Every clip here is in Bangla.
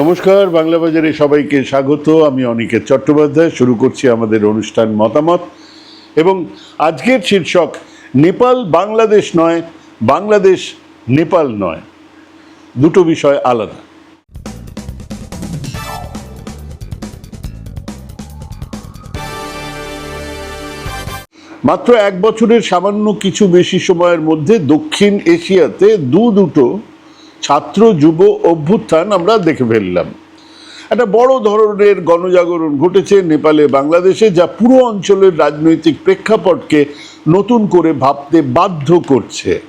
নমস্কার, বাংলা বাজারে সবাইকে স্বাগত। আমি অনিকেত চট্টোপাধ্যায়, শুরু করছি আমাদের অনুষ্ঠান মতামত। এবং আজকের শীর্ষক, নেপাল বাংলাদেশ নয়, বাংলাদেশ নেপাল নয়। দুটো বিষয় আলাদা। মাত্র এক বছরের সামান্য কিছু বেশি সময়ের মধ্যে দক্ষিণ এশিয়াতে দু দুটো ছাত্র যুব অভ্যুত্থান আমরা দেখে ফেললাম। একটা বড় ধরনের গণজাগরণ ঘটেছে নেপালে, বাংলাদেশে, যা পুরো অঞ্চলের রাজনৈতিক প্রেক্ষাপটকে নতুন করে ভাবতে বাধ্য করছে।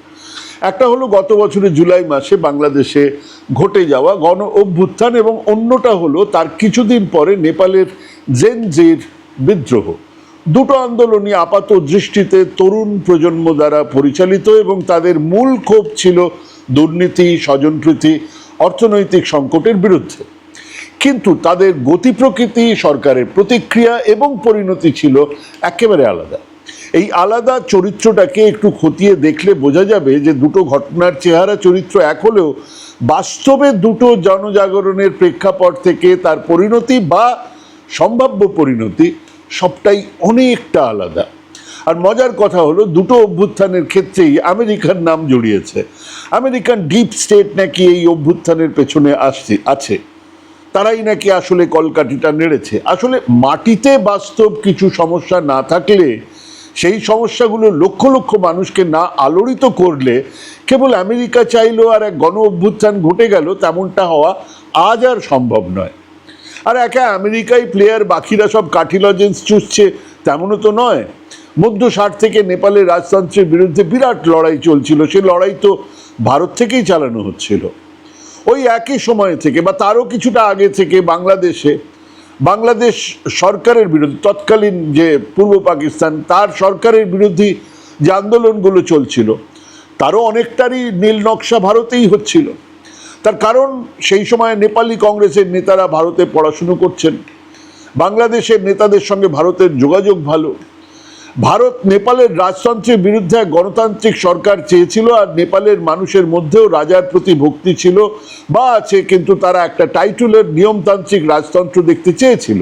একটা হলো গত বছরের জুলাই মাসে বাংলাদেশে ঘটে যাওয়া গণ অভ্যুত্থান এবং অন্যটা হলো তার কিছুদিন পরে নেপালের জেনজির বিদ্রোহ। দুটো আন্দোলনই আপাত দৃষ্টিতে তরুণ প্রজন্ম দ্বারা পরিচালিত এবং তাদের মূল ক্ষোভ ছিল দুর্নীতি, স্বজনপ্রীতি, অর্থনৈতিক সংকটের বিরুদ্ধে। কিন্তু তাদের গতি প্রকৃতি, সরকারের প্রতিক্রিয়া এবং পরিণতি ছিল একেবারে আলাদা। এই আলাদা চরিত্রটাকে একটু খতিয়ে দেখলে বোঝা যাবে যে দুটো ঘটনার চেহারা চরিত্র এক হলেও বাস্তবে দুটো জনজাগরণের প্রেক্ষাপট থেকে তার পরিণতি বা সম্ভাব্য পরিণতি সবটাই অনেকটা আলাদা। আর মজার কথা হলো, দুটো অভ্যুত্থানের ক্ষেত্রেই আমেরিকার নাম জড়িয়েছে। আমেরিকান ডিপ স্টেট নাকি এই অভ্যুত্থানের পেছনে আসছে, আছে। তারাই নাকি আসলে কলকাঠিটা নেড়েছে। আসলে মাটিতে বাস্তব কিছু সমস্যা না থাকলে, সেই সমস্যাগুলো লক্ষ লক্ষ মানুষকে না আলোড়িত করলে, কেবল আমেরিকা চাইলো আর এক গণ অভ্যুত্থান ঘটে গেল, তেমনটা হওয়া আজ আর সম্ভব নয়। আর একা আমেরিকাই প্লেয়ার বাকিরা সব কাঠি লজেন্স চুষছে। তেমনও তো নয়। মধ্য ষাট থেকে নেপালের রাজতন্ত্রের বিরুদ্ধে বিরাট লড়াই চলছিল। সে লড়াই তো ভারত থেকেই চালানো হচ্ছিল। ওই একই সময় থেকে বা তারও কিছুটা আগে থেকে বাংলাদেশে, বাংলাদেশ সরকারের বিরুদ্ধে, তৎকালীন যে পূর্ব পাকিস্তান, তার সরকারের বিরুদ্ধে যে আন্দোলনগুলো চলছিল, তারও অনেকটারই নীল নকশা ভারতেই হচ্ছিল। তার কারণ, সেই সময় নেপালি কংগ্রেসের নেতারা ভারতে পড়াশুনো করছেন। বাংলাদেশের নেতাদের সঙ্গে ভারতের যোগাযোগ ভালো। ভারত নেপালের রাজতন্ত্রের বিরুদ্ধে এক গণতান্ত্রিক সরকার চেয়েছিল আর নেপালের মানুষের মধ্যেও রাজার প্রতি ভক্তি ছিল বা আছে, কিন্তু তারা একটা টাইটুলের নিয়মতান্ত্রিক রাজতন্ত্র দেখতে চেয়েছিল।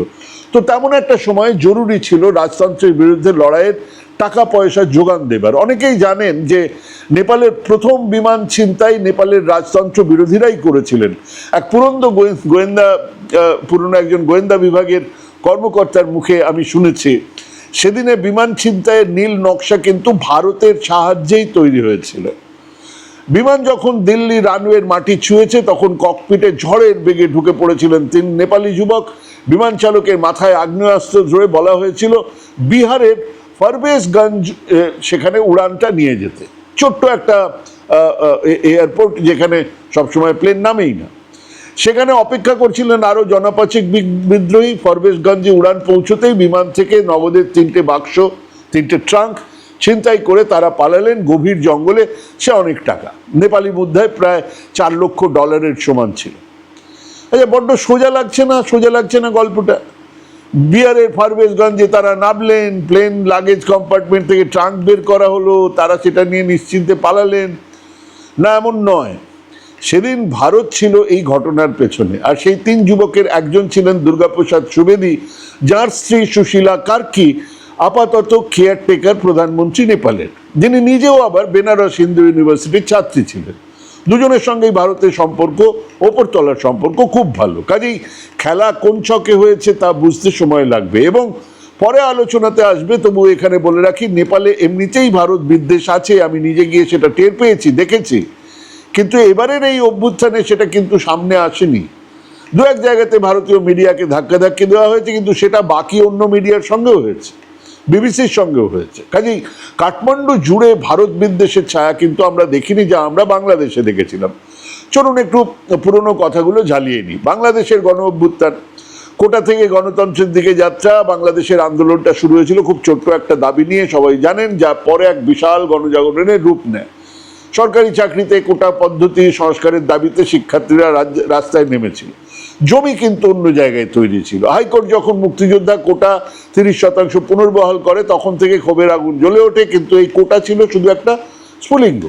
তো তেমন একটা সময় জরুরি ছিল রাজতন্ত্রের বিরুদ্ধে লড়াইয়ের টাকা পয়সা যোগান দেবার। অনেকেই জানেন যে নেপালের প্রথম বিমান ছিনতাই নেপালের রাজতন্ত্র বিরোধীরাই করেছিলেন। এক পুরন্দ গোয়েন্দা পুরনো একজন গোয়েন্দা বিভাগের কর্মকর্তার মুখে আমি শুনেছি, সেদিনে বিমান ছিনতাইয়ের নীল নকশা কিন্তু ভারতের সাহায্যেই তৈরি হয়েছিল। বিমান যখন দিল্লি রানওয়ের মাটি ছুঁয়েছে, তখন ককপিটে ঝড়ের বেগে ঢুকে পড়েছিলেন তিন নেপালি যুবক। বিমান চালকের মাথায় আগ্নেয়াস্ত্র ধরে বলা হয়েছিল, বিহারের ফরবেশগঞ্জ সেখানে উড়ানটা নিয়ে যেতে। ছোট্ট একটা এয়ারপোর্ট যেখানে সবসময় প্লেন নামেই না। সেখানে অপেক্ষা করছিলেন আরও জনপাচিক বিদ্রোহী ফরবেশগঞ্জে উড়ান পৌঁছতেই বিমান থেকে নগদের তিনটে বাক্স, তিনটে ট্রাঙ্ক ছিনতাই করে তারা পালালেন। গভীর জঙ্গলে সে অনেক টাকা। নেপালি মুদ্রায় প্রায় চার লক্ষ ডলারের সমান ছিল। আচ্ছা বড্ড সোজা লাগছে না? সোজা লাগছে না গল্পটা? বিহারের ফারবেশগঞ্জে তারা নামলেন প্লেন লাগেজ কম্পার্টমেন্ট থেকে ট্রাঙ্ক বের করা হলো, তারা সেটা নিয়ে নিশ্চিন্তে পালালেন। না, এমন নয়। সেদিন ভারত ছিল এই ঘটনার পেছনে। আর সেই তিন যুবকের একজন ছিলেন দুর্গাপ্রসাদ সুবেদী, যার স্ত্রী সুশীলা কার্কি, আপাতত কেয়ারটেকার প্রধানমন্ত্রী নেপালের। যিনি নিজেও আবার বেনারস হিন্দু ইউনিভার্সিটির ছাত্রী ছিলেন। দুজনের সঙ্গেই ভারতের সম্পর্ক, ওপরতলার সম্পর্ক খুব ভালো। কাজেই খেলা কোন ছকে হয়েছে তা বুঝতে সময় লাগবে এবং পরে আলোচনাতে আসবে তবু এখানে বলে রাখি, নেপালে এমনিতেই ভারত বিদ্বেষ আছে, আমি নিজে গিয়ে সেটা টের পেয়েছি, দেখেছি। কিন্তু এবারের এই অভ্যুত্থানে সেটা কিন্তু সামনে আসেনি। দু এক জায়গাতে ভারতীয় মিডিয়াকে ধাক্কা ধাক্কি দেওয়া হয়েছে, কিন্তু সেটা বাকি অন্য মিডিয়ার সঙ্গেও হয়েছে। বিবিসির সঙ্গেও হয়েছে। কাজেই কাঠমান্ডু জুড়ে ভারত বিদ্বেষের ছায়া কিন্তু আমরা দেখিনি যা আমরা বাংলাদেশে দেখেছিলাম। চলুন একটু পুরনো কথাগুলো ঝালিয়ে নিই। বাংলাদেশের গণ অভ্যুত্থান, কোটা থেকে গণতন্ত্রের দিকে যাত্রা, বাংলাদেশের আন্দোলনটা শুরু হয়েছিল খুব ছোট্ট একটা দাবি নিয়ে, সবাই জানেন, যা পরে এক বিশাল গণজাগরণের রূপ নেয়। সরকারি চাকরিতে কোটা পদ্ধতি সংস্কারের দাবিতে শিক্ষার্থীরা রাস্তায় নেমেছিল। জমি কিন্তু অন্য জায়গায় তৈরি ছিল। হাইকোর্ট যখন মুক্তিযোদ্ধা কোটা তিরিশ শতাংশ পুনর্বহাল করে, তখন থেকে ক্ষোভের আগুন জ্বলে ওঠে, কিন্তু এই কোটা ছিল শুধু একটা স্ফুলিঙ্গ।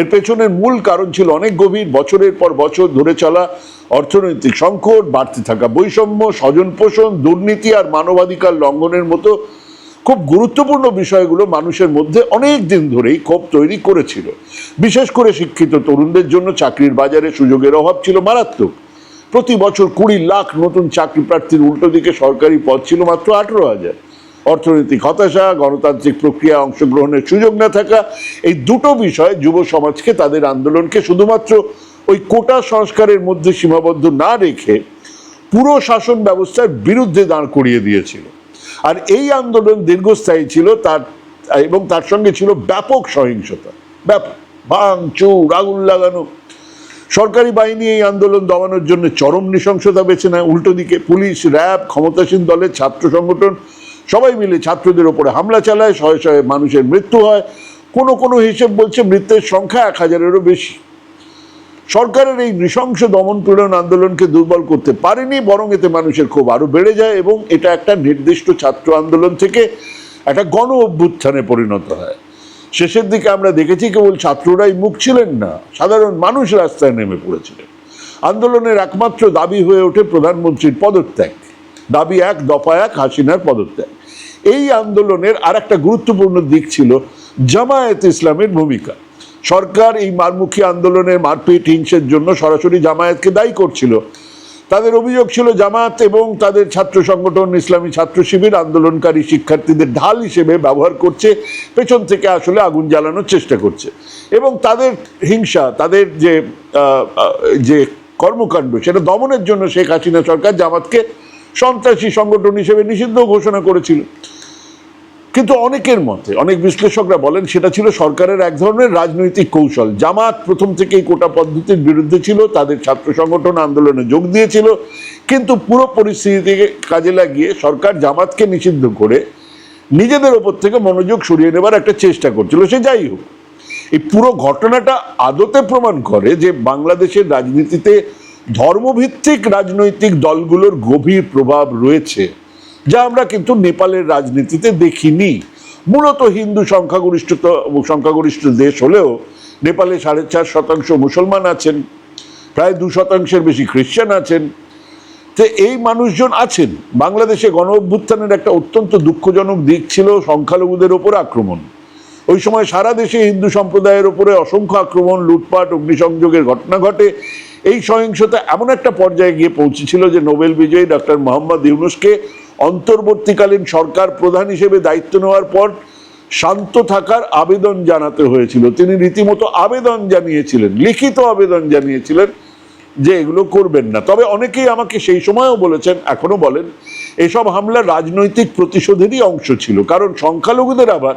এর পেছনের মূল কারণ ছিল অনেক গভীর, বছরের পর বছর ধরে চলা অর্থনৈতিক সংকট, বাড়তে থাকা বৈষম্য স্বজন পোষণ দুর্নীতি আর মানবাধিকার লঙ্ঘনের মতো খুব গুরুত্বপূর্ণ বিষয়গুলো মানুষের মধ্যে অনেক দিন ধরেই ক্ষোভ তৈরি করেছিল। বিশেষ করে শিক্ষিত তরুণদের জন্য চাকরির বাজারে সুযোগের অভাব ছিল মারাত্মক। প্রতি বছর কুড়ি লাখ নতুন চাকরি প্রার্থীর উল্টো দিকে সরকারি পদ ছিল মাত্র আঠেরো হাজার। অর্থনৈতিক হতাশা, গণতান্ত্রিক প্রক্রিয়া অংশগ্রহণের সুযোগ না থাকা, এই দুটো বিষয় যুব সমাজকে তাদের আন্দোলনকে শুধুমাত্র ওই কোটা সংস্কারের মধ্যে সীমাবদ্ধ না রেখে পুরো শাসন ব্যবস্থার বিরুদ্ধে দাঁড় করিয়ে দিয়েছিল। আর এই আন্দোলন দীর্ঘস্থায়ী ছিল, তার, এবং তার সঙ্গে ছিল ব্যাপক সহিংসতা। ব্যাপক। ভাঙচুর, আগুন লাগানো সরকারি বাহিনী এই আন্দোলন দমানোর জন্য চরম নৃশংসতা বেছে নেয়। উল্টো দিকে পুলিশ, র্যাব, ক্ষমতাসীন দলের ছাত্র সংগঠন, সবাই মিলে ছাত্রদের ওপরে হামলা চালায়, শয়ে শয়ে মানুষের মৃত্যু হয়। কোনো কোনো হিসেব বলছে মৃত্যুর সংখ্যা এক হাজারেরও বেশি। সরকারের এই নৃশংস দমন পীড়ন আন্দোলনকে দুর্বল করতে পারেনি, বরং এতে মানুষের ক্ষোভ আরও বেড়ে যায় এবং এটা একটা নির্দিষ্ট ছাত্র আন্দোলন থেকে একটা গণ অভ্যুত্থানে পরিণত হয়। শেষের দিকে আমরা দেখেছি কেবল ছাত্ররাই মুখ ছিলেন না, সাধারণ মানুষ রাস্তায় নেমে পড়েছিলেন। আন্দোলনের একমাত্র দাবি হয়ে ওঠে প্রধানমন্ত্রীর পদত্যাগ। দাবি এক, দফা এক, হাসিনার পদত্যাগ। এই আন্দোলনের আর একটা গুরুত্বপূর্ণ দিক ছিল জামায়াত ইসলামের ভূমিকা। সরকার এই মারমুখী আন্দোলনের মারপিট, হিংসের জন্য সরাসরি জামায়াতকে দায়ী করছিল তাদের অভিযোগ ছিল জামাত এবং তাদের ছাত্র সংগঠন ইসলামী ছাত্র শিবির আন্দোলনকারী শিক্ষার্থীদের ঢাল হিসেবে ব্যবহার করছে, পেছন থেকে আসলে আগুন জ্বালানোর চেষ্টা করছে। এবং তাদের হিংসা, তাদের যে যে কর্মকাণ্ড, সেটা দমনের জন্য শেখ হাসিনা সরকার জামাতকে সন্ত্রাসী সংগঠন হিসেবে নিষিদ্ধ ঘোষণা করেছিল। কিন্তু অনেকের মতে, অনেক বিশ্লেষকরা বলেন সেটা ছিল সরকারের এক ধরনের রাজনৈতিক কৌশল। জামাত প্রথম থেকেই কোটা পদ্ধতির বিরুদ্ধে ছিল, তাদের ছাত্র সংগঠন আন্দোলনে যোগ দিয়েছিল, কিন্তু পুরো পরিস্থিতিকে কাজে লাগিয়ে সরকার জামাতকে নিষিদ্ধ করে নিজেদের ওপর থেকে মনোযোগ সরিয়ে নেবার একটা চেষ্টা করছিল। সে যাই হোক, এই পুরো ঘটনাটা আদতে প্রমাণ করে যে বাংলাদেশের রাজনীতিতে ধর্মভিত্তিক রাজনৈতিক দলগুলোর গভীর প্রভাব রয়েছে। যা আমরা কিন্তু নেপালের রাজনীতিতে দেখিনি। মূলত হিন্দু সংখ্যাগরিষ্ঠ সংখ্যাগরিষ্ঠ দেশ হলেও নেপালে সাড়ে চার শতাংশ মুসলমান আছেন, প্রায় দু শতাংশের বেশি খ্রিস্টান আছেন। তো এই মানুষজন আছেন। বাংলাদেশে গণ অভ্যুত্থানের একটা অত্যন্ত দুঃখজনক দিক ছিল সংখ্যালঘুদের ওপর আক্রমণ। ওই সময় সারা দেশে হিন্দু সম্প্রদায়ের ওপরে অসংখ্য আক্রমণ, লুটপাট, অগ্নিসংযোগের ঘটনা ঘটে। এই সহিংসতা এমন একটা পর্যায়ে গিয়ে পৌঁছেছিল যে নোবেল বিজয়ী ডক্টর মোহাম্মদ ইউনুসকে অন্তর্বর্তীকালীন সরকার প্রধান হিসেবে দায়িত্ব নেওয়ার পর শান্ত থাকার আবেদন জানাতে হয়েছিল। তিনি রীতিমতো আবেদন জানিয়েছিলেন, লিখিত আবেদন জানিয়েছিলেন যে এগুলো করবেন না। তবে অনেকেই আমাকে সেই সময়ও বলেছেন, এখনও বলেন, এসব হামলা রাজনৈতিক প্রতিশোধেরই অংশ ছিল। কারণ সংখ্যালঘুদের আবার,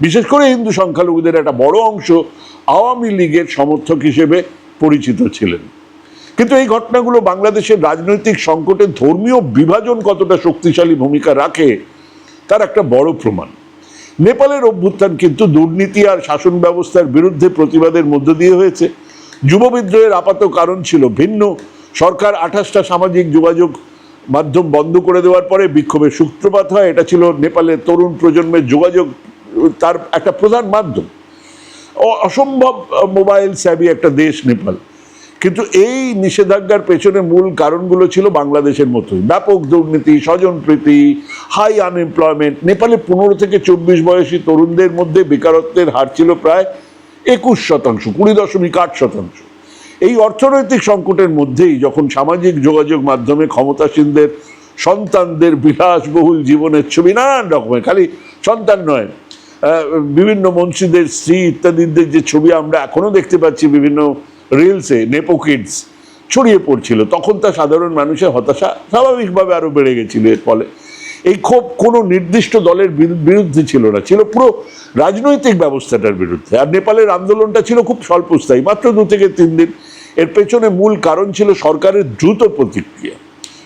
বিশেষ করে হিন্দু সংখ্যালঘুদের একটা বড় অংশ আওয়ামী লীগের সমর্থক হিসেবে পরিচিত ছিলেন। কিন্তু এই ঘটনাগুলো বাংলাদেশের রাজনৈতিক সংকটে ধর্মীয় বিভাজন কতটা শক্তিশালী ভূমিকা রাখে, তার একটা বড় প্রমাণ। নেপালের অভ্যুত্থান কিন্তু দুর্নীতি আর শাসন ব্যবস্থার বিরুদ্ধে প্রতিবাদের মধ্য দিয়ে হয়েছে। যুব বিদ্রোহের আপাত কারণ ছিল ভিন্ন। সরকার আঠাশটা সামাজিক যোগাযোগ মাধ্যম বন্ধ করে দেওয়ার পরে বিক্ষোভের সূত্রপাত হয়। এটা ছিল নেপালের তরুণ প্রজন্মের যোগাযোগ, তার একটা প্রধান মাধ্যম। অসম্ভব মোবাইল স্যাবি একটা দেশ নেপাল। কিন্তু এই নিষেধাজ্ঞার পেছনে মূল কারণগুলো ছিল বাংলাদেশের মতোই। ব্যাপক দুর্নীতি, স্বজনপ্রীতি হাই আনএমপ্লয়মেন্ট নেপালে পনেরো থেকে চব্বিশ বয়সী তরুণদের মধ্যে বেকারত্বের হার ছিল প্রায় একুশ শতাংশ, কুড়ি দশমিক আট শতাংশ। এই অর্থনৈতিক সংকটের মধ্যেই যখন সামাজিক যোগাযোগ মাধ্যমে ক্ষমতাসীনদের সন্তানদের বিলাসবহুল জীবনের ছবি, নানান রকমের, খালি সন্তান নয় বিভিন্ন মন্ত্রীদের স্ত্রী ইত্যাদিদের যে ছবি আমরা এখনও দেখতে পাচ্ছি বিভিন্ন রিলসে, নেপো কিডস ছড়িয়ে পড়ছিল। তখন তা সাধারণ মানুষের হতাশা স্বাভাবিকভাবে আরও বেড়ে গেছিল এর ফলে। এই ক্ষোভ কোনো নির্দিষ্ট দলের বিরু- বিরুদ্ধে ছিল না, ছিল পুরো রাজনৈতিক ব্যবস্থাটার বিরুদ্ধে। আর নেপালের আন্দোলনটা ছিল খুব স্বল্পস্থায়ী, মাত্র দু থেকে তিন দিন। এর পেছনে মূল কারণ ছিল সরকারের দ্রুত প্রতিক্রিয়া।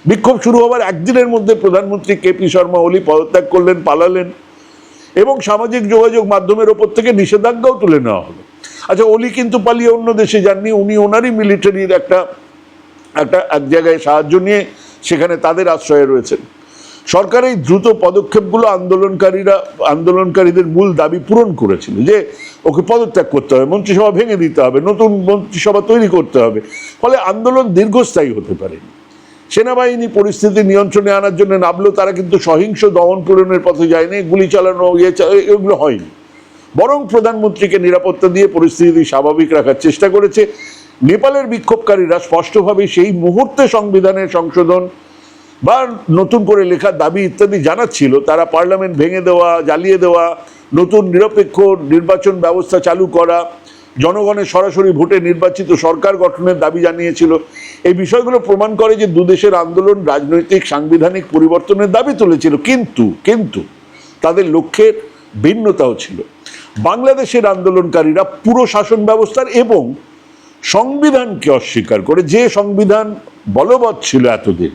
বিক্ষোভ শুরু হওয়ার একদিনের মধ্যে প্রধানমন্ত্রী কেপি শর্মা ওলি পদত্যাগ করলেন, পালালেন এবং সামাজিক যোগাযোগ মাধ্যমের ওপর থেকে নিষেধাজ্ঞাও তুলে নেওয়া হলো। আচ্ছা অলি কিন্তু পালিয়ে অন্য দেশে যাননি, উনি ওনারই মিলিটারির একটা একটা, এক জায়গায় সাহায্য নিয়ে সেখানে তাদের আশ্রয়ে রয়েছেন। সরকার এই দ্রুত পদক্ষেপগুলো আন্দোলনকারীরা, আন্দোলনকারীদের মূল দাবি পূরণ করেছিল যে ওকে পদত্যাগ করতে হবে, মন্ত্রিসভা ভেঙে দিতে হবে, নতুন মন্ত্রিসভা তৈরি করতে হবে। ফলে আন্দোলন দীর্ঘস্থায়ী হতে পারেনি। সেনাবাহিনী পরিস্থিতি নিয়ন্ত্রণে আনার জন্য নামলেও তারা কিন্তু সহিংস দমন পূরণের পথে যায়নি, গুলি চালানো ইয়ে এগুলো হয়নি। বরং প্রধানমন্ত্রীকে নিরাপত্তা দিয়ে পরিস্থিতি স্বাভাবিক রাখার চেষ্টা করেছে। নেপালের বিক্ষোভকারীরা স্পষ্টভাবে সেই মুহূর্তে সংবিধানের সংশোধন বা নতুন করে লেখার দাবি ইত্যাদি জানাচ্ছিল। তারা পার্লামেন্ট ভেঙে দেওয়া, জ্বালিয়ে দেওয়া, নতুন নিরপেক্ষ নির্বাচন ব্যবস্থা চালু করা, জনগণের সরাসরি ভোটে নির্বাচিত সরকার গঠনের দাবি জানিয়েছিল। এই বিষয়গুলো প্রমাণ করে যে দুদেশের আন্দোলন রাজনৈতিক, সাংবিধানিক পরিবর্তনের দাবি তুলেছিল। কিন্তু কিন্তু তাদের লক্ষ্যের ভিন্নতাও ছিল। বাংলাদেশের আন্দোলনকারীরা পুরো শাসন ব্যবস্থার এবং সংবিধানকে অস্বীকার করে যে সংবিধান বলবৎ ছিল এতদিন,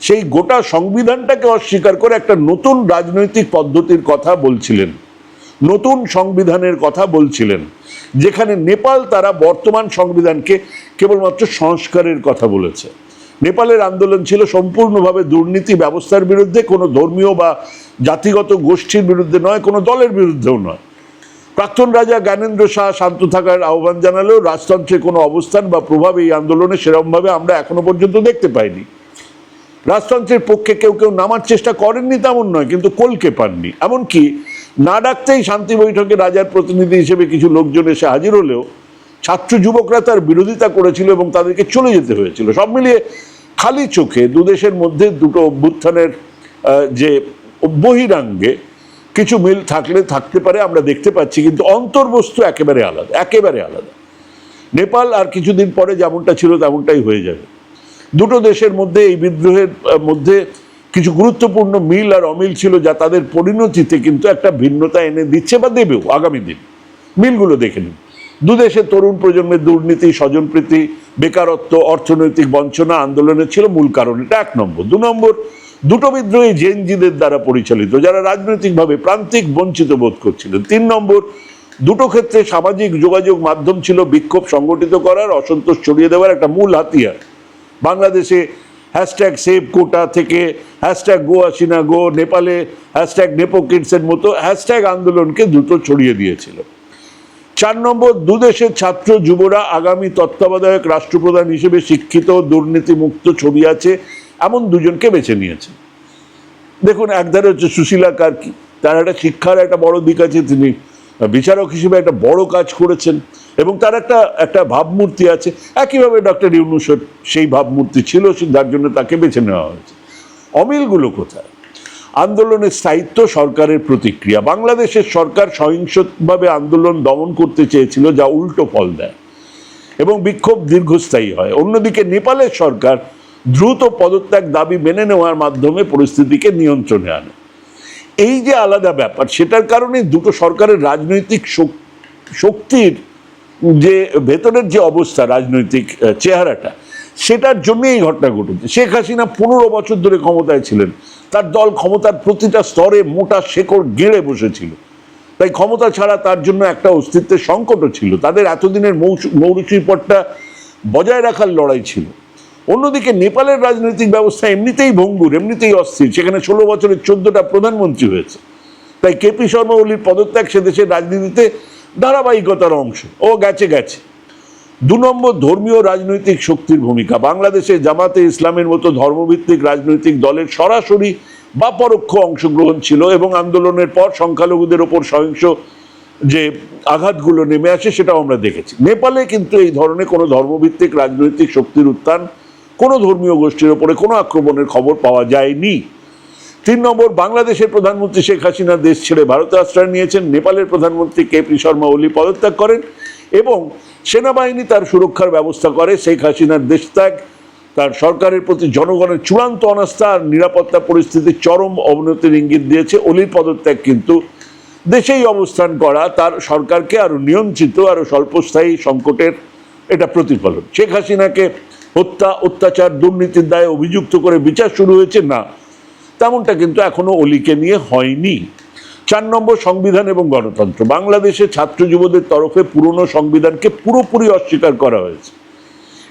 সেই গোটা সংবিধানটাকে অস্বীকার করে একটা নতুন রাজনৈতিক পদ্ধতির কথা বলছিলেন, নতুন সংবিধানের কথা বলছিলেন, যেখানে নেপাল তারা বর্তমান সংবিধানকে কেবলমাত্র সংস্কারের কথা বলেছে। নেপালের আন্দোলন ছিল সম্পূর্ণভাবে দুর্নীতি ব্যবস্থার বিরুদ্ধে, কোনো ধর্মীয় বা জাতিগত গোষ্ঠীর বিরুদ্ধে নয়, কোনো দলের বিরুদ্ধেও নয়। প্রাক্তন রাজা জ্ঞানেন্দ্র শাহ শান্ত থাকার আহ্বান জানালেও রাজতন্ত্রের কোনো অবস্থান বা প্রভাব এই আন্দোলনে সেরকমভাবে আমরা এখনও পর্যন্ত দেখতে পাইনি। রাজতন্ত্রের পক্ষে কেউ কেউ নামার চেষ্টা করেননি তেমন নয়, কিন্তু কলকে পাননি। এমনকি না ডাকতেই শান্তি বৈঠকে রাজার প্রতিনিধি হিসেবে কিছু লোকজন এসে হাজির হলেও ছাত্র যুবকরা তার বিরোধিতা করেছিল এবং তাদেরকে চলে যেতে হয়েছিল। সব মিলিয়ে খালি চোখে দুদেশের মধ্যে দুটো অভ্যুত্থানের যে বহিরাঙ্গে কিছু মিল থাকলে থাকতে পারে, আমরা দেখতে পাচ্ছি, কিন্তু অন্তর্বস্তু একেবারে আলাদা একেবারে আলাদা। নেপাল আর কিছুদিন পরে যেমনটা ছিল তেমনটাই হয়ে যাবে। দুটো দেশের মধ্যে, এই বিদ্রোহের মধ্যে কিছু গুরুত্বপূর্ণ মিল আর অমিল ছিল যা তাদের পরিণতিতে কিন্তু একটা ভিন্নতা এনে দিচ্ছে বা দেবেও আগামী দিন। মিলগুলো দেখে নিন। দুদেশের তরুণ প্রজন্মের দুর্নীতি, স্বজনপ্রীতি, বেকারত্ব, অর্থনৈতিক বঞ্চনা, আন্দোলনের ছিল মূল কারণ, এটা এক নম্বর। দু নম্বর দুটো বিদ্রোহী জেনজিদের দ্বারা পরিচালিত, যারা রাজনৈতিকভাবে প্রান্তিক বঞ্চিত বোধ করছিলেন তিন নম্বর, দুটো ক্ষেত্রে সামাজিক যোগাযোগ মাধ্যম ছিল বিক্ষোভ সংগঠিত করার, অসন্তোষ ছড়িয়ে দেওয়ার একটা মূল হাতিয়ার। বাংলাদেশে হ্যাশট্যাগ সেভ কোটা থেকে হ্যাশট্যাগ গো আসিনা গো নেপালে হ্যাশট্যাগ নেপো কিডসের মতো হ্যাশট্যাগ আন্দোলনকে দ্রুত ছড়িয়ে দিয়েছিল। চার নম্বর, দুদেশের ছাত্র যুবরা আগামী তত্ত্বাবধায়ক রাষ্ট্রপ্রধান হিসেবে শিক্ষিত, দুর্নীতিমুক্ত ছবি আছে। এমন দুজনকে বেছে নিয়েছে। দেখুন, একধারে হচ্ছে সুশীলা কার্কি, তার একটা শিক্ষার একটা বড় দিক আছে, তিনি বিচারক হিসেবে একটা বড় কাজ করেছেন, এবং তার একটা একটা ভাবমূর্তি আছে। একইভাবে ডক্টর ইউনুসের সেই ভাবমূর্তি ছিল যার জন্য তাকে বেছে নেওয়া হয়েছে। অমিলগুলো কোথায়? আন্দোলনের স্থায়িত্ব সরকারের প্রতিক্রিয়া। বাংলাদেশের সরকার সহিংসভাবে আন্দোলন দমন করতে চেয়েছিল, যা উল্টো ফল দেয়, এবং বিক্ষোভ দীর্ঘস্থায়ী হয়। অন্যদিকে, নেপালের সরকার দ্রুত পদত্যাগ দাবি মেনে নেওয়ার মাধ্যমে পরিস্থিতিকে নিয়ন্ত্রণে আনে। এই যে আলাদা ব্যাপার, সেটার কারণে দুটো সরকারের রাজনৈতিক শক- শক্তির যে ভেতরের যে অবস্থা, রাজনৈতিক চেহারাটা, সেটার জন্য এই ঘটনা ঘটেছে। শেখ হাসিনা পনেরো বছর ধরে ক্ষমতায় ছিলেন। তার দল ক্ষমতার প্রতিটা স্তরে মোটা শেকড় গেড়ে বসেছিল। তাই ক্ষমতা ছাড়া তার জন্য একটা অস্তিত্বের সংকটও ছিল। তাদের এতদিনের মৌসু- মৌরুচি পটটা বজায় রাখার লড়াই ছিল। অন্যদিকে নেপালের রাজনৈতিক ব্যবস্থা এমনিতেই ভঙ্গুর, এমনিতেই অস্থির। সেখানে ষোলো বছরের চোদ্দটা প্রধানমন্ত্রী হয়েছে। তাই কেপি শর্মা ওলির পদত্যাগ সে দেশের রাজনীতিতে ধারাবাহিকতার অংশ। ও গেছে গেছে। দু নম্বর ধর্মীয় রাজনৈতিক শক্তির ভূমিকা। বাংলাদেশে জামাতে ইসলামের মতো ধর্মভিত্তিক রাজনৈতিক দলের সরাসরি বা পরোক্ষ অংশগ্রহণ ছিল এবং আন্দোলনের পর সংখ্যালঘুদের ওপর সহিংস যে আঘাতগুলো নেমে আসে সেটাও আমরা দেখেছি। নেপালে কিন্তু এই ধরনের কোনো ধর্মভিত্তিক রাজনৈতিক শক্তির উত্থান কোনো ধর্মীয় গোষ্ঠীর ওপরে কোনো আক্রমণের খবর পাওয়া যায়নি। তিন নম্বর, বাংলাদেশের প্রধানমন্ত্রী শেখ হাসিনা দেশ ছেড়ে ভারতে আশ্রয় নিয়েছেন। নেপালের প্রধানমন্ত্রী কেপি শর্মা ওলি পদত্যাগ করেন এবং সেনাবাহিনী তার সুরক্ষার ব্যবস্থা করে। শেখ হাসিনার দেশত্যাগ, তার সরকারের প্রতি জনগণের চূড়ান্ত অনাস্থা আর নিরাপত্তা পরিস্থিতির চরম অবনতির ইঙ্গিত দিয়েছে। অলির পদত্যাগ কিন্তু দেশেই অবস্থান করা, তার সরকারকে আরও নিয়ন্ত্রিত, আরও স্বল্পস্থায়ী সংকটের এটা প্রতিফলন। শেখ হাসিনাকে হত্যা, অত্যাচার, দুর্নীতির দায়ে অভিযুক্ত করে বিচার শুরু হয়েছে না, তেমনটা কিন্তু এখনও অলিকে নিয়ে হয়নি। চার নম্বর সংবিধান এবং গণতন্ত্র। বাংলাদেশে ছাত্র যুবদের তরফে পুরনো সংবিধানকে পুরোপুরি অস্বীকার করা হয়েছে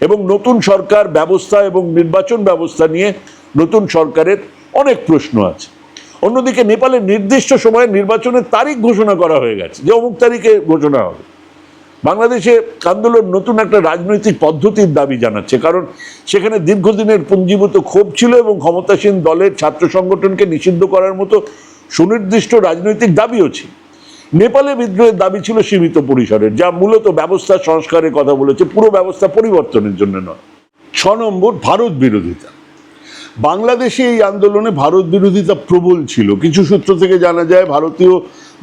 এবং নতুন সরকার ব্যবস্থা এবং নির্বাচন ব্যবস্থা নিয়ে নতুন সরকারের অনেক প্রশ্ন আছে। অন্যদিকে নেপালের নির্দিষ্ট সময়ে নির্বাচনের তারিখ ঘোষণা করা হয়ে গেছে, যে অমুক তারিখে ঘোষণা হবে। বাংলাদেশে আন্দোলন নতুন একটা রাজনৈতিক পদ্ধতির দাবি জানাচ্ছে, কারণ সেখানে দীর্ঘদিনের পুঞ্জীভূত ক্ষোভ ছিল এবং ক্ষমতাসীন দলের ছাত্র সংগঠনকে নিষিদ্ধ করার মতো সুনির্দিষ্ট রাজনৈতিক দাবিও ছিল। নেপালে বিদ্রোহের দাবি ছিল সীমিত পরিসরের যা মূলত ব্যবস্থা সংস্কারের কথা বলেছে, পুরো ব্যবস্থা পরিবর্তনের জন্য নয়। ছ নম্বর, ভারত বিরোধিতা। বাংলাদেশে এই আন্দোলনে ভারত বিরোধিতা প্রবল ছিল। কিছু সূত্র থেকে জানা যায়, ভারতীয়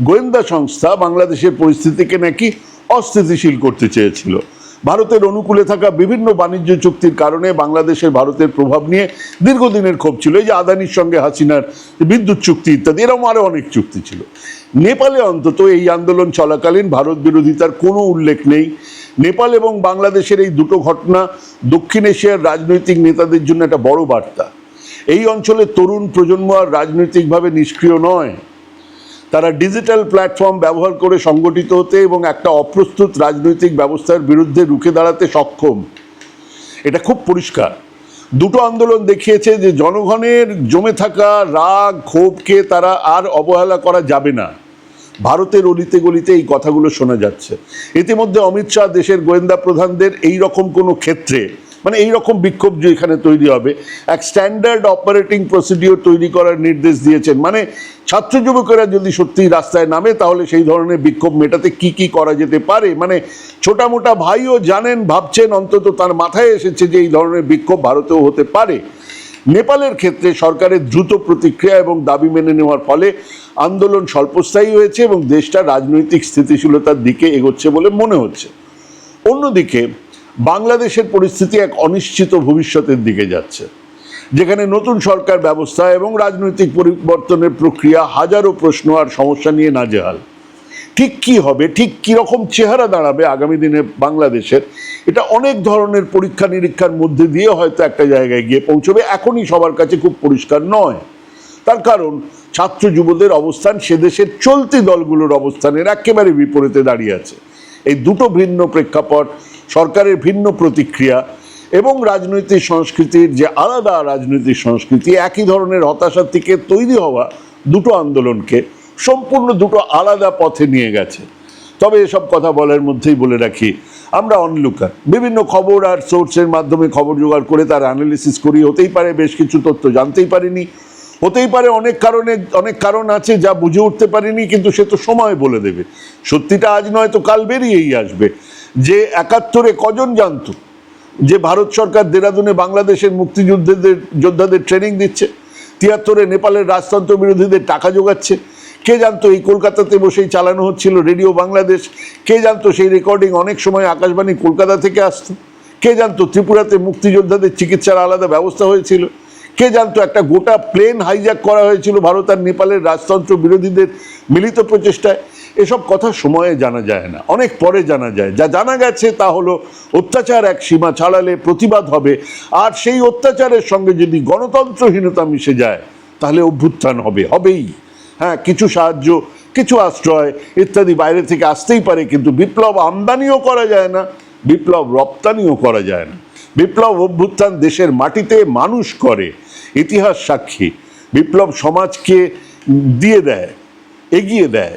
গোয়েন্দা সংস্থা বাংলাদেশের পরিস্থিতিকে নাকি অস্থিতিশীল করতে চেয়েছিল। ভারতের অনুকূলে থাকা বিভিন্ন বাণিজ্য চুক্তির কারণে বাংলাদেশের ভারতের প্রভাব নিয়ে দীর্ঘদিনের ক্ষোভ ছিল। এই যে আদানির সঙ্গে হাসিনার বিদ্যুৎ চুক্তি ইত্যাদি, এরকম আরও অনেক চুক্তি ছিল। নেপালে অন্তত এই আন্দোলন চলাকালীন ভারত বিরোধিতার কোনো উল্লেখ নেই। নেপাল এবং বাংলাদেশের এই দুটো ঘটনা দক্ষিণ এশিয়ার রাজনৈতিক নেতাদের জন্য একটা বড় বার্তা। এই অঞ্চলের তরুণ প্রজন্ম আর রাজনৈতিকভাবে নিষ্ক্রিয় নয়। তারা ডিজিটাল প্ল্যাটফর্ম ব্যবহার করে সংগঠিত হতে এবং একটা অপ্রস্তুত রাজনৈতিক ব্যবস্থার বিরুদ্ধে রুখে দাঁড়াতে সক্ষম। এটা খুব পরিষ্কার। দুটো আন্দোলন দেখিয়েছে যে জনগণের জমে থাকা রাগ, ক্ষোভকে তারা আর অবহেলা করা যাবে না। ভারতের অলিতে গলিতে এই কথাগুলো শোনা যাচ্ছে। ইতিমধ্যে অমিত শাহ দেশের গোয়েন্দা প্রধানদের এই রকম কোনো ক্ষেত্রে মানে এই রকম বিক্ষোভ যে এখানে তৈরি হবে, এক স্ট্যান্ডার্ড অপারেটিং প্রসিডিওর তৈরি করার নির্দেশ দিয়েছেন। মানে ছাত্র যুবকেরা যদি সত্যি রাস্তায় নামে, তাহলে সেই ধরনের বিক্ষোভ মেটাতে কি কি করা যেতে পারে? মানে ছোটা মোটা ভাইও জানেন, ভাবছেন, অন্তত তার মাথায় এসেছে যে এই ধরনের বিক্ষোভ ভারতেও হতে পারে। নেপালের ক্ষেত্রে সরকারের দ্রুত প্রতিক্রিয়া এবং দাবি মেনে নেওয়ার ফলে আন্দোলন স্বল্পস্থায়ী হয়েছে এবং দেশটা রাজনৈতিক স্থিতিশীলতার দিকে এগোচ্ছে বলে মনে হচ্ছে। অন্যদিকে বাংলাদেশের পরিস্থিতি এক অনিশ্চিত ভবিষ্যতের দিকে যাচ্ছে। যেখানে নতুন সরকার ব্যবস্থা এবং রাজনৈতিক পরিবর্তনের প্রক্রিয়া হাজারো প্রশ্ন আর সমস্যা নিয়ে নাজেহাল। ঠিক কি হবে, ঠিক কি রকম চেহারা দাঁড়াবে আগামী দিনে বাংলাদেশের, এটা অনেক ধরনের পরীক্ষা নিরীক্ষার মধ্যে দিয়ে হয়তো একটা জায়গায় গিয়ে পৌঁছবে, এখনই সবার কাছে খুব পরিষ্কার নয়। তার কারণ, ছাত্র যুবদের অবস্থান সে দেশের চলতি দলগুলোর অবস্থানের একেবারে বিপরীতে দাঁড়িয়ে আছে। এই দুটো ভিন্ন প্রেক্ষাপট সরকারের ভিন্ন প্রতিক্রিয়া এবং রাজনৈতিক সংস্কৃতির যে আলাদা রাজনৈতিক সংস্কৃতি, একই ধরনের হতাশা থেকে তৈরি হওয়া দুটো আন্দোলনকে সম্পূর্ণ দুটো আলাদা পথে নিয়ে গেছে। তবে এসব কথা বলার মধ্যেই বলে রাখি, আমরা অনলুকার বিভিন্ন খবর আর সোর্সের মাধ্যমে খবর জোগাড় করে তার অ্যানালিসিস করি, হতেই পারে বেশ কিছু তথ্য জানতেই পারিনি। হতেই পারে অনেক কারণে, অনেক কারণ আছে যা বুঝে উঠতে পারিনি, কিন্তু সে তো সময় বলে দেবে। সত্যিটা আজ নয় তো কাল বেরিয়েই আসবে। যে একাত্তরে কজন জানতো যে ভারত সরকার দেরাদুনে বাংলাদেশের মুক্তিযুদ্ধেদের, যোদ্ধাদের ট্রেনিং দিচ্ছে, তিয়াত্তরে নেপালের রাজতন্ত্র বিরোধীদের টাকা জোগাচ্ছে, কে জানতো এই কলকাতাতে বসেই চালানো হচ্ছিল রেডিও বাংলাদেশ, কে জানতো সেই রেকর্ডিং অনেক সময় আকাশবাণী কলকাতা থেকে আসতো, কে জানতো ত্রিপুরাতে মুক্তিযোদ্ধাদের চিকিৎসার আলাদা ব্যবস্থা হয়েছিল, কে জানতো একটা গোটা প্লেন হাইজ্যাক করা হয়েছিল ভারত আর নেপালের রাজতন্ত্র বিরোধীদের মিলিত প্রচেষ্টায় এসব কথা সময়ে জানা যায় না, অনেক পরে জানা যায়। যা জানা গেছে তা হলো, অত্যাচার এক সীমা ছাড়ালে প্রতিবাদ হবে, আর সেই অত্যাচারের সঙ্গে যদি গণতন্ত্রহীনতা মিশে যায়, তাহলে অভ্যুত্থান হবে, হবেই। হ্যাঁ কিছু সাহায্য, কিছু আশ্রয় ইত্যাদি বাইরে থেকে আসতেই পারে, কিন্তু বিপ্লব আমদানিও করা যায় না, বিপ্লব রপ্তানিও করা যায় না। বিপ্লব অভ্যুত্থান দেশের মাটিতে মানুষ করে, ইতিহাস সাক্ষী। বিপ্লব সমাজকে দিয়ে দেয়, এগিয়ে দেয়।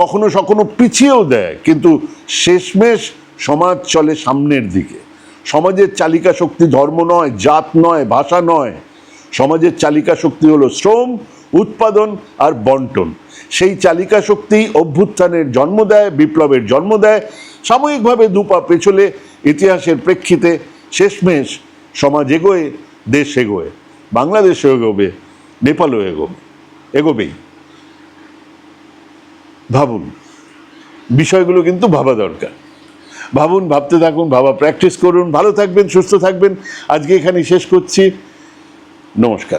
কখনো কখনো পিছিয়েও দেয়, কিন্তু শেষমেশ সমাজ চলে সামনের দিকে। সমাজের চালিকা শক্তি ধর্ম নয়, জাত নয়, ভাষা নয়। সমাজের চালিকা শক্তি হলো শ্রম, উৎপাদন আর বন্টন। সেই চালিকা শক্তি অভ্যুত্থানের জন্ম দেয়, বিপ্লবের জন্ম দেয়। সাময়িকভাবে দুপা পেছলে ইতিহাসের প্রেক্ষিতে শেষমেশ সমাজ এগোয়, দেশ এগোয়। বাংলাদেশও এগোবে, নেপালও এগোবে এগোবেই। ভাবুন। বিষয়গুলো কিন্তু ভাবা দরকার। ভাবুন, ভাবতে থাকুন, ভাবা প্র্যাকটিস করুন। ভালো থাকবেন, সুস্থ থাকবেন। আজকে এখানে শেষ করছি। নমস্কার।